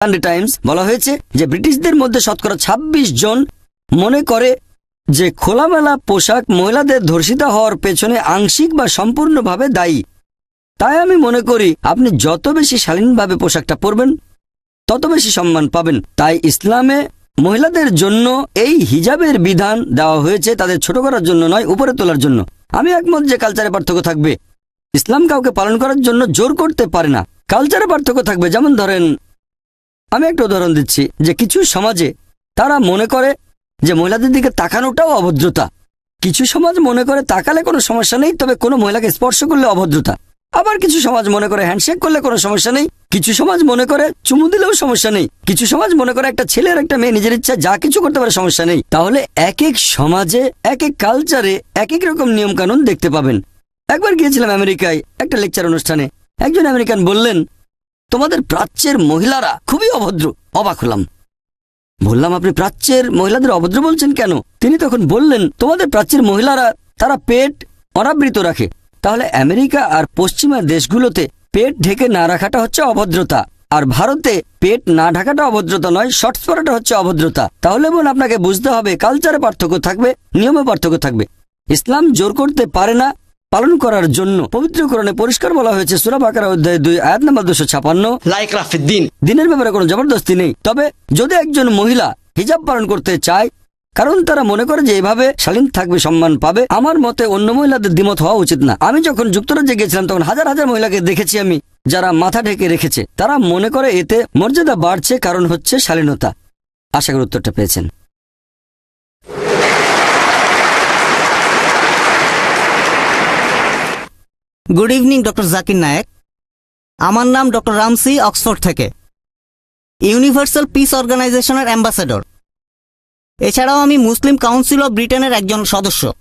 Sunday Times বলা হয়েছে যে ব্রিটিশদের মধ্যে শতকরা ২৬ জন মনে করে যে খোলামেলা পোশাক মহিলাদের ধর্ষিতা হওয়ার পেছনে আংশিক বা সম্পূর্ণভাবে দায়ী। তাই আমি মনে করি আপনি যত বেশি শালীনভাবে পোশাকটা পরবেন, তত বেশি সম্মান পাবেন। তাই ইসলামে মহিলাদের জন্য এই হিজাবের বিধান দেওয়া হয়েছে তাদের ছোট করার জন্য নয়, উপরে তোলার জন্য। আমি একমত যে কালচারে পার্থক্য থাকবে। ইসলাম কাউকে পালন করার জন্য জোর করতে পারে না। কালচারে পার্থক্য থাকবে, যেমন ধরেন আমি একটা উদাহরণ দিচ্ছি, যে কিছু সমাজে তারা মনে করে যে মহিলাদের দিকে তাকানোটাও অভদ্রতা। কিছু সমাজ মনে করে তাকালে কোনো সমস্যা নেই, তবে কোনো মহিলাকে স্পর্শ করলে অভদ্রতা। আবার কিছু সমাজ মনে করে হ্যান্ডশেক করলে কোনো সমস্যা নেই, কিছু সমাজ মনে করে চুমু দিলেও সমস্যা নেই, কিছু সমাজ মনে করে একটা ছেলের একটা মেয়ে নিজের ইচ্ছা যা কিছু করতে পারে সমস্যা নেই। তাহলে এক এক সমাজে এক এক কালচারে এক এক রকম নিয়ম কানুন দেখতে পাবেন। একবার গিয়েছিলাম আমেরিকায় একটা লেকচার অনুষ্ঠানে। একজন আমেরিকান বললেন তোমাদের প্রাচ্যের মহিলারা খুবই অভদ্র। অবাক হলাম। বললাম, আপনি প্রাচ্যের মহিলাদের অভদ্র বলছেন কেন? তিনি তখন বললেন, তোমাদের প্রাচ্যের মহিলারা, তারা পেট অনাবৃত রাখে। তাহলে আমেরিকা আর পশ্চিমা দেশগুলোতে পেট ঢেকে না রাখাটা হচ্ছে অভদ্রতা, আর ভারতে পেট না ঢাকাটা অভদ্রতা নয় শর্টস পরাটা হচ্ছে অভদ্রতা। তাহলে বোন আপনাকে বুঝতে হবে, কালচারে পার্থক্য থাকবে, নিয়মে পার্থক্য থাকবে। ইসলাম জোর করতে পারে না পালন করার জন্য পবিত্রকরণে পরিষ্কার বলা হয়েছে সুরা বাকারা অধ্যায় দুই আয়াত নাম্বার দুশো ছাপান্ন। লাইক রাফিদ্দিন। দিনের ব্যাপারে কোনো জবরদস্তি নেই। তবে যদি একজন মহিলা হিজাব পালন করতে চায় কারণ তারা মনে করে যে এভাবে শালীন থাকবে সম্মান পাবে আমার মতে অন্য মহিলাদের দ্বিমত হওয়া উচিত না। আমি যখন যুক্তরাজ্যে গেছিলাম তখন হাজার হাজার মহিলাকে দেখেছি আমি যারা মাথা ঢেকে রেখেছে। তারা মনে করে এতে মর্যাদা বাড়ছে কারণ হচ্ছে শালীনতা। আশা করি উত্তরটা পেয়েছেন। Good evening doctor Zakir Naik আমার নাম ডক্টর রামসি অক্সফোর্ড থেকে। ইউনিভার্সাল পিস অর্গানাইজেশনের অ্যাম্বাসেডর এছাড়াও আমি মুসলিম কাউন্সিল অব ব্রিটেনের একজন সদস্য।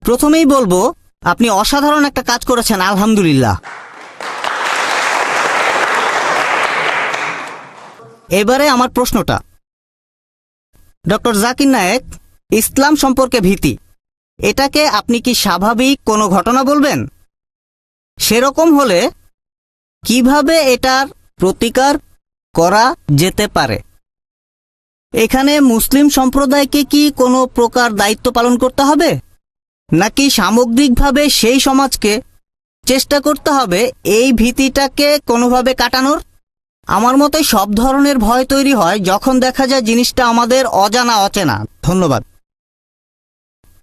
প্রথমেই বলব, আপনি অসাধারণ একটা কাজ করেছেন, আলহামদুলিল্লাহ। এবারে আমার প্রশ্নটা। ডক্টর জাকির নায়েক ইসলাম সম্পর্কে ভীতি। এটাকে আপনি কি স্বাভাবিক কোনো ঘটনা বলবেন? সেরকম হলে কীভাবে এটার প্রতিকার করা যেতে পারে? এখানে মুসলিম সম্প্রদায়কে কি কোনো প্রকার দায়িত্ব পালন করতে হবে? নাকি সামগ্রিকভাবে সেই সমাজকে চেষ্টা করতে হবে এই ভীতিটাকে কোনোভাবে কাটানোর? আমার মতে সব ধরনের ভয় তৈরি হয় যখন দেখা যায় জিনিসটা আমাদের অজানা, অচেনা। ধন্যবাদ।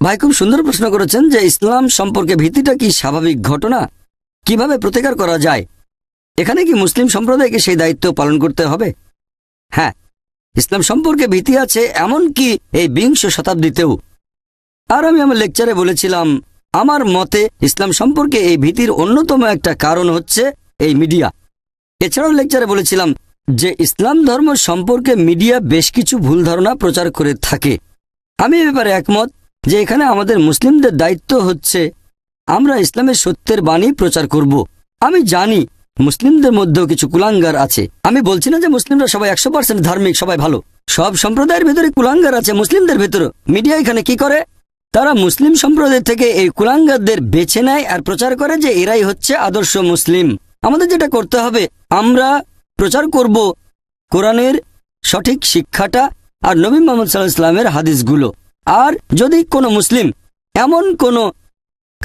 ভাই, খুব সুন্দর প্রশ্ন করেছেন যে ইসলাম সম্পর্কে ভীতিটা কি স্বাভাবিক ঘটনা? কীভাবে প্রতিকার করা যায়? এখানে কি মুসলিম সম্প্রদায়কে সেই দায়িত্ব পালন করতে হবে? হ্যাঁ ইসলাম সম্পর্কে ভীতি আছে এমন কি এই বিংশ শতাব্দীতেও। আর আমি আমার লেকচারে বলেছিলাম, আমার মতে ইসলাম সম্পর্কে এই ভীতির অন্যতম একটা কারণ হচ্ছে এই মিডিয়া। এছাড়াও লেকচারে বলেছিলাম যে ইসলাম ধর্ম সম্পর্কে মিডিয়া বেশ কিছু ভুল ধারণা প্রচার করে থাকে। আমি এ ব্যাপারে একমত যে এখানে আমাদের মুসলিমদের দায়িত্ব হচ্ছে আমরা ইসলামের সত্যের বাণী প্রচার করব। আমি জানি মুসলিমদের মধ্যেও কিছু কুলাঙ্গার আছে। আমি বলছি না যে মুসলিমরা সবাই একশো পার্সেন্ট ধার্মিক, সবাই ভালো। সব সম্প্রদায়ের ভেতরে কুলাঙ্গার আছে, মুসলিমদের ভেতরে। মিডিয়া এখানে কি করে? তারা মুসলিম সম্প্রদায় থেকে এই কুলাঙ্গারদের বেছে নেয় আর প্রচার করে যে এরাই হচ্ছে আদর্শ মুসলিম। আমাদের যেটা করতে হবে, আমরা প্রচার করব কোরআনের সঠিক শিক্ষাটা আর নবী মোহাম্মদ সাল্লাহ ইসলামের হাদিসগুলো। আর যদি কোনো মুসলিম, এমন কোনো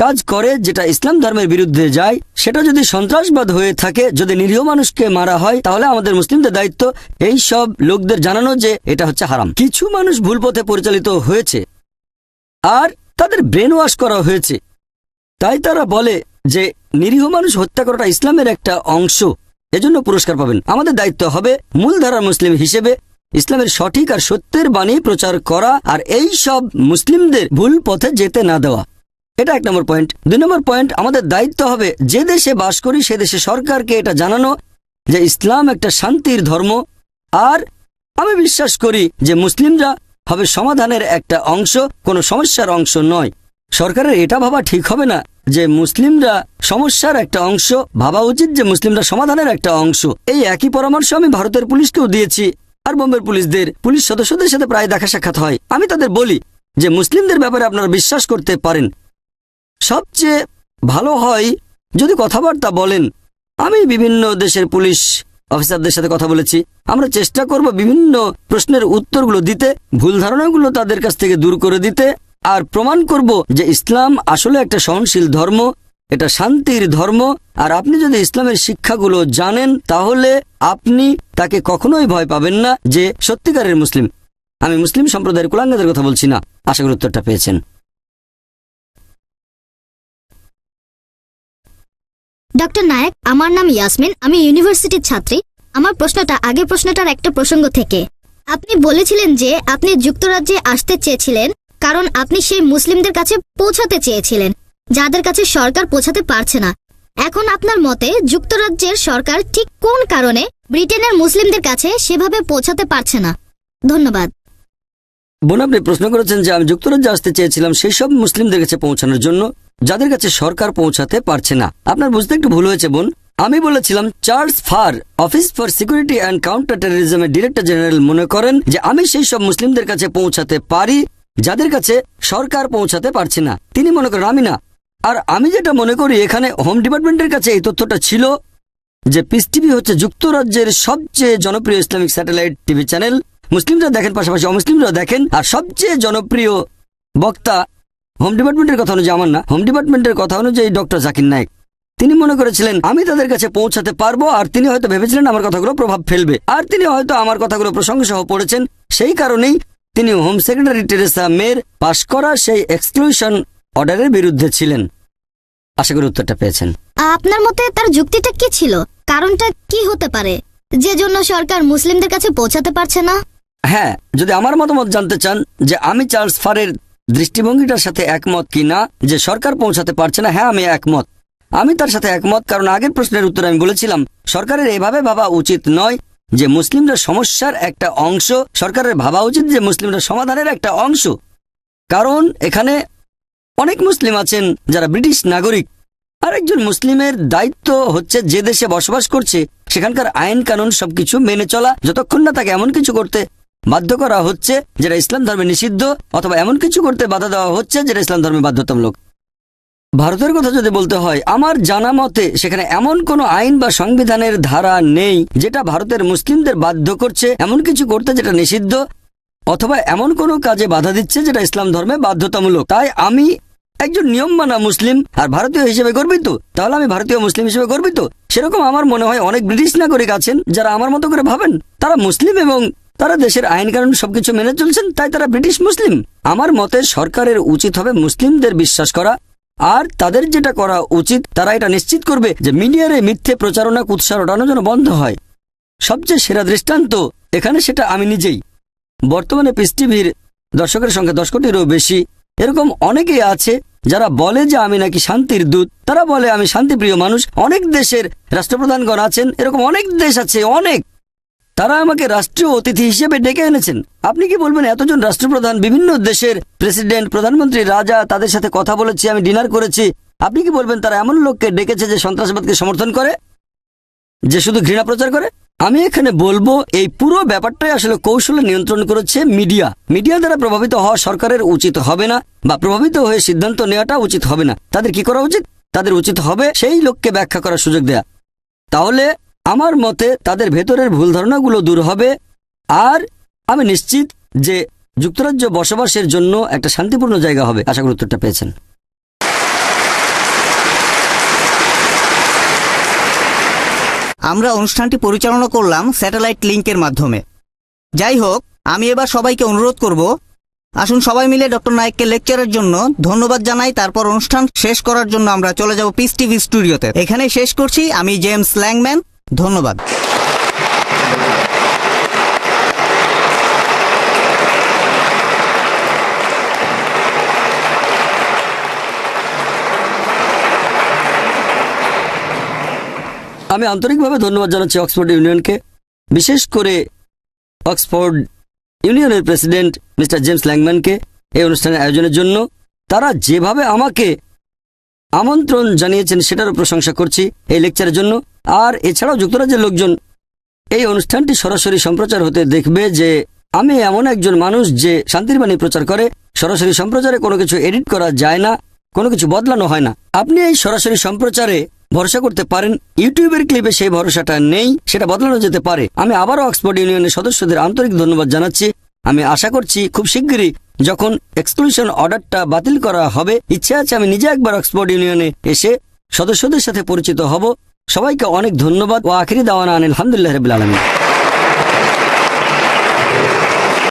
কাজ করে যেটা ইসলাম ধর্মের বিরুদ্ধে যায়, সেটা যদি সন্ত্রাসবাদ হয়ে থাকে, যদি নিরীহ মানুষকে মারা হয়, তাহলে আমাদের মুসলিমদের দায়িত্ব এই সব লোকদের জানানো যে এটা হচ্ছে হারাম। কিছু মানুষ ভুল পথে পরিচালিত হয়েছে আর তাদের ব্রেন ওয়াশ করা হয়েছে। তাই তারা বলে যে নিরীহ মানুষ হত্যা করাটা ইসলামের একটা অংশ, এজন্য পুরস্কার পাবেন। আমাদের দায়িত্ব হবে মূলধারার মুসলিম হিসেবে ইসলামের সঠিক আর সত্যের বাণী প্রচার করা আর এই সব মুসলিমদের ভুল পথে যেতে না দেওয়া। এটা এক নম্বর পয়েন্ট দুই নম্বর পয়েন্ট আমাদের দায়িত্ব হবে যে দেশে বাস করি, সে দেশে সরকারকে এটা জানানো যে ইসলাম একটা শান্তির ধর্ম। আর আমি বিশ্বাস করি যে মুসলিমরা হবে সমাধানের একটা অংশ, কোনো সমস্যার অংশ নয়। সরকারের এটা ভাবা ঠিক হবে না যে মুসলিমরা সমস্যার একটা অংশ, ভাবা উচিত যে মুসলিমরা সমাধানের একটা অংশ। এই একই পরামর্শ আমি ভারতের পুলিশকেও দিয়েছি। আর বোম্বের পুলিশদের, পুলিশ সদস্যদের সাথে প্রায় দেখা সাক্ষাৎ হয়। আমি তাদের বলি যে মুসলিমদের ব্যাপারে আপনারা বিশ্বাস করতে পারেন। সবচেয়ে ভালো হয় যদি কথাবার্তা বলেন। আমি বিভিন্ন দেশের পুলিশ অফিসারদের সাথে কথা বলেছি। আমরা চেষ্টা করব বিভিন্ন প্রশ্নের উত্তরগুলো দিতে, ভুল ধারণাগুলো তাদের কাছ থেকে দূর করে দিতে আর প্রমাণ করব যে ইসলাম আসলে একটা সহনশীল ধর্ম, এটা শান্তির ধর্ম। আর আপনি যদি ইসলামের শিক্ষাগুলো জানেন, তাহলে আপনি তাকে কখনোই ভয় পাবেন না যে সত্যিকারের মুসলিম। আমি মুসলিম সম্প্রদায়ের কুলাঙ্গাদের কথা বলছি না। আশা করি উত্তরটা পেয়েছেন। ডক্টর নায়ক আমার নাম ইয়াসমিন আমি ইউনিভার্সিটির ছাত্রী। আমার প্রশ্নটা আগের প্রশ্নটার একটা প্রসঙ্গ থেকে। আপনি বলেছিলেন যে আপনি যুক্তরাজ্যে আসতে চেয়েছিলেন, কারণ আপনি সেই মুসলিমদের কাছে পৌঁছাতে চেয়েছিলেন, যাদের কাছে সরকার পৌঁছাতে পারছে না। এখন আপনার মতে, যুক্তরাজ্যের সরকার ঠিক কোন কারণে ব্রিটেনের মুসলিমদের কাছে সেভাবে পৌঁছাতে পারছে না? ধন্যবাদ। বোন, আপনি প্রশ্ন করেছেন যে আমি যুক্তরাজ্যে আসতে চেয়েছিলাম, সেই সব মুসলিমদের কাছে পৌঁছানোর জন্য। যাদের কাছে সরকার পৌঁছাতে পারছে না। আপনার বুঝতে একটু ভুল হয়েছে, বোন। আমি বলেছিলাম, Charles Farr, office for security and counter টেরোরিজমের director general মনে করেন যে, আমি সেই সব মুসলিমদের কাছে পৌঁছাতে পারি, যাদের কাছে সরকার পৌঁছাতে পারছে না। তিনি মনে করেন আমি না আর আমি যেটা মনে করি, এখানে হোম ডিপার্টমেন্টের কাছে এই তথ্যটা ছিল যে, পিস টিভি হচ্ছে যুক্তরাজ্যের সবচেয়ে জনপ্রিয় ইসলামিক স্যাটেলাইট টিভি চ্যানেল। মুসলিমরা দেখেন, পাশাপাশি অমুসলিমরা দেখেন, আর সবচেয়ে জনপ্রিয় বক্তা হোম ডিপার্টমেন্টের কথা অনুযায়ী আমার না। হোম ডিপার্টমেন্টের কথা অনুযায়ী ডক্টর জাকির নায়েক তিনি মনে করেছিলেন আমি তাদের কাছে পৌঁছাতে পারব আর তিনি হয়তো ভেবেছিলেন আমার কথাগুলো প্রভাব ফেলবে। আর তিনি হয়তো আমার কথাগুলো প্রসঙ্গ সহ পড়েছেন। সেই কারণেই তিনি হোম সেক্রেটারি টেরেসা মের পাশ করা সেই এক্সক্লুশন অর্ডারের বিরুদ্ধে ছিলেন। আশা করি উত্তরটা পেয়েছেন। আপনার মতে তার যুক্তিটা কি ছিল? কারণটা কি হতে পারে? যে জন্য সরকার মুসলিমদের কাছে পৌঁছাতে পারছে না? হ্যাঁ যদি আমার মতামত জানতে চান যে আমি চার্লস ফারের দৃষ্টিভঙ্গিটার সাথে একমত কি না, যে সরকার পৌঁছাতে পারছে না হ্যাঁ আমি একমত। আমি তার সাথে একমত, কারণ আগের প্রশ্নের উত্তরে আমি বলেছিলাম, সরকারের এভাবে ভাবা উচিত নয় যে মুসলিমরা সমস্যার একটা অংশ, সরকারের ভাবা উচিত যে মুসলিমরা সমাধানের একটা অংশ। কারণ এখানে অনেক মুসলিম আছেন যারা ব্রিটিশ নাগরিক। আরেকজন মুসলিমের দায়িত্ব হচ্ছে যে দেশে বসবাস করছে, সেখানকার আইন কানুন সবকিছু মেনে চলা, যতক্ষণ না তাকে এমন কিছু করতে বাধ্য করা হচ্ছে যেটা ইসলাম ধর্মে নিষিদ্ধ অথবা এমন কিছু করতে বাধা দেওয়া হচ্ছে যেটা ইসলাম ধর্মে বাধ্যতামূলক। ভারতের কথা যদি বলতে হয়, আমার জানা মতে সেখানে এমন কোনো আইন বা সংবিধানের ধারা নেই যেটা ভারতের মুসলিমদের বাধ্য করছে এমন কিছু করতে যেটা নিষিদ্ধ অথবা এমন কোনো কাজে বাধা দিচ্ছে যেটা ইসলাম ধর্মে বাধ্যতামূলক। তাই আমি একজন নিয়ম মানা মুসলিম আর ভারতীয় হিসেবে গর্বিত। তাহলে আমি ভারতীয় মুসলিম হিসেবে গর্বিত? সেরকম আমার মনে হয় অনেক ব্রিটিশ নাগরিক আছেন যারা আমার মতো করে ভাবেন। তারা মুসলিম এবং তারা দেশের আইন কানুন সবকিছু মেনে চলছেন, তাই তারা ব্রিটিশ মুসলিম। আমার মতে সরকারের উচিত হবে মুসলিমদের বিশ্বাস করা। আর তাদের যেটা করা উচিত, তারা এটা নিশ্চিত করবে যে মিডিয়ারে মিথ্যে প্রচারণা কুৎসা ওঠানো যেন বন্ধ হয়। সবচেয়ে সেরা দৃষ্টান্ত এখানে সেটা আমি নিজেই। বর্তমানে পিস টিভির দর্শকের সংখ্যা দশ কোটিরও বেশি। এরকম অনেকেই আছে যারা বলে যে আমি নাকি শান্তির দূত। তারা বলে আমি শান্তিপ্রিয় মানুষ। অনেক দেশের রাষ্ট্রপ্রধানগণ আছেন, এরকম অনেক দেশ আছে, অনেক। তারা আমাকে রাষ্ট্রীয় অতিথি হিসেবে ডেকে এনেছেন। আপনি কি বলবেন, এতজন রাষ্ট্রপ্রধান বিভিন্ন দেশের প্রেসিডেন্ট, প্রধানমন্ত্রী, রাজা, তাদের সাথে কথা বলেছি, আমি ডিনার করেছি। আপনি কি বলবেন, তারা এমন লোককে ডেকেছে যে সন্ত্রাসবাদকে সমর্থন করে? যে শুধু ঘৃণা প্রচার করে? আমি এখানে বলব, এই পুরো ব্যাপারটাই আসলে কৌশলে নিয়ন্ত্রণ করেছে মিডিয়া। মিডিয়া দ্বারা প্রভাবিত হওয়া সরকারের উচিত হবে না, বা প্রভাবিত হয়ে সিদ্ধান্ত নেওয়াটা উচিত হবে না। তাদের কি করা উচিত? তাদের উচিত হবে সেই লোককে ব্যাখ্যা করার সুযোগ দেয়া। তাহলে আমার মতে তাদের ভেতরের ভুল ধারণাগুলো দূর হবে। আর আমি নিশ্চিত যে যুক্তরাজ্য বসবাসের জন্য একটা শান্তিপূর্ণ জায়গা হবে। আশা করি উত্তরটা পেয়েছেন। আমরা অনুষ্ঠানটি পরিচালনা করলাম স্যাটেলাইট লিঙ্কের মাধ্যমে। যাই হোক, আমি এবার সবাইকে অনুরোধ করব, আসুন সবাই মিলে ডক্টর নায়ককে লেকচারের জন্য ধন্যবাদ জানাই। তারপর অনুষ্ঠান শেষ করার জন্য আমরা চলে যাব পিস টিভি স্টুডিওতে। এখানে শেষ করছি। আমি জেমস ল্যাংম্যান। ধন্যবাদ। আমি আন্তরিকভাবে ধন্যবাদ জানাচ্ছি অক্সফোর্ড ইউনিয়নকে, বিশেষ করে অক্সফোর্ড ইউনিয়নের প্রেসিডেন্ট মিস্টার জেমস ল্যাংম্যানকে এই অনুষ্ঠানের আয়োজনের জন্য। তারা যেভাবে আমাকে আমন্ত্রণ জানিয়েছেন, সেটারও প্রশংসা করছি এই লেকচারের জন্য। আর এছাড়াও যুক্তরাজ্যের লোকজন এই অনুষ্ঠানটি সরাসরি সম্প্রচার হতে দেখবে যে আমি এমন একজন মানুষ যে শান্তির বাণী প্রচার করে, সরাসরি সম্প্রচারে কোনো কিছু এডিট করা যায় না, কোনো কিছু বদলানো হয় না। আপনি এই সরাসরি সম্প্রচারে ভরসা করতে পারেন, ইউটিউবের ক্লিপে সেই ভরসাটা নেই, সেটা বদলানো যেতে পারে। আমি আবারও অক্সফোর্ড ইউনিয়নের সদস্যদের আন্তরিক ধন্যবাদ জানাচ্ছি। আমি আশা করছি খুব শিগগিরই যখন এক্সক্লুশন অর্ডারটা বাতিল করা হবে, ইচ্ছে আছে আমি নিজে একবার অক্সফোর্ড ইউনিয়নে এসে সদস্যদের সাথে পরিচিত হব। সবাইকে অনেক ধন্যবাদ। ও আখিরি দাওয়ানা আনিল আলহামদুলিল্লাহ রবিল আলমী